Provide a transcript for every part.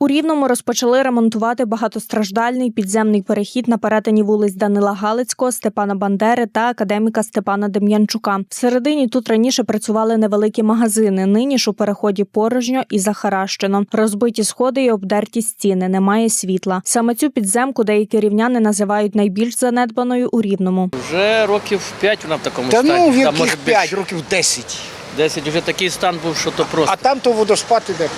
У Рівному розпочали ремонтувати багатостраждальний підземний перехід на перетині вулиць Данила Галицького, Степана Бандери та академіка Степана Дем'янчука. Всередині тут раніше працювали невеликі магазини. Нині ж у переході порожньо і захаращено. Розбиті сходи і обдерті стіни, немає світла. Саме цю підземку деякі рівняни називають найбільш занедбаною у Рівному. Вже років 5 вона в такому Та стані. ну, в Там, яких може, 5, років 10. 10 вже такий стан був, що то просто. А там то водоспад іде.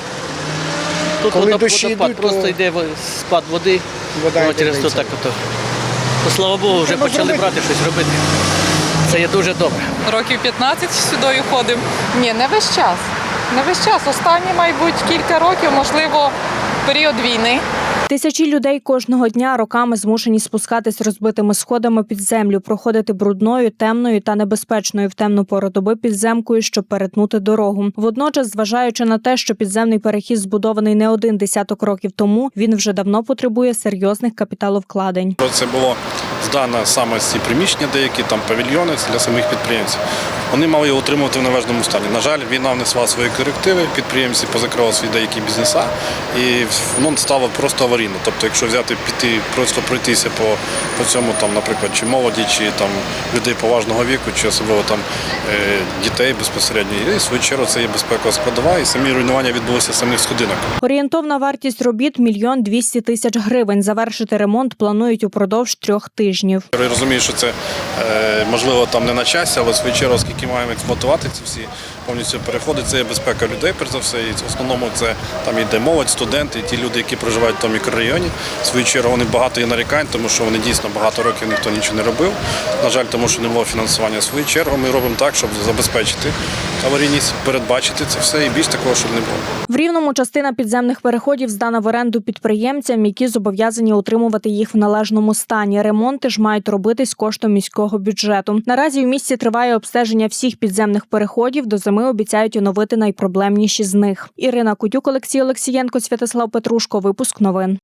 Тут коли водоп- дощі водопад, йдуть, просто то йде спад води, Вода воно йде через то вниз. так ото. То, слава Богу, вже Треба почали зробити. брати щось робити. Це є дуже добре. Років 15 сюди ходимо. Ні, не весь час. Не весь час. Останні, мабуть, кілька років, можливо, період війни. Тисячі людей кожного дня роками змушені спускатись розбитими сходами під землю, проходити брудною, темною та небезпечною в темну пору доби підземкою, щоб перетнути дорогу. Водночас, зважаючи на те, що підземний перехід збудований не один десяток років тому, він вже давно потребує серйозних капіталовкладень. Це було здано саме ці приміщення, деякі там павільйони для самих підприємців. Вони мали його утримувати в належному стані. На жаль, війна внесла свої корективи, підприємці позакривали свої деякі бізнеса, і воно стало просто аварійно. Тобто, якщо взяти піти, просто пройтися по, по цьому, там, наприклад, чи молоді, чи там людей поважного віку, чи особливо там е, дітей безпосередньо, і в свою чергу це є безпекова складова, і самі руйнування відбулися самих сходинок. Орієнтовна вартість робіт мільйон двісті тисяч гривень. Завершити ремонт планують упродовж трьох тижнів. Я розумію, що це е, можливо там не на часі, але свою чергу, оскільки маємо експлуатувати ці всі повністю переходи, це є безпека людей, перш за все. І в основному це там йде молодь, студенти, і ті люди, які проживають в тому мікрорайоні. В свою чергу вони багато є нарікань, тому що вони дійсно багато років ніхто нічого не робив. На жаль, тому що не було фінансування. В свою чергу ми робимо так, щоб забезпечити аварійність, передбачити це все і більш такого, щоб не було. В рівному частина підземних переходів здана в оренду підприємцям, які зобов'язані утримувати їх в належному стані. Ремонти ж мають робитись коштом міського бюджету. Наразі в місті триває обстеження всіх підземних переходів. До зими обіцяють оновити найпроблемніші з них. Ірина Кутюк, Олексій Олексієнко, Святослав Петрушко. Випуск новин.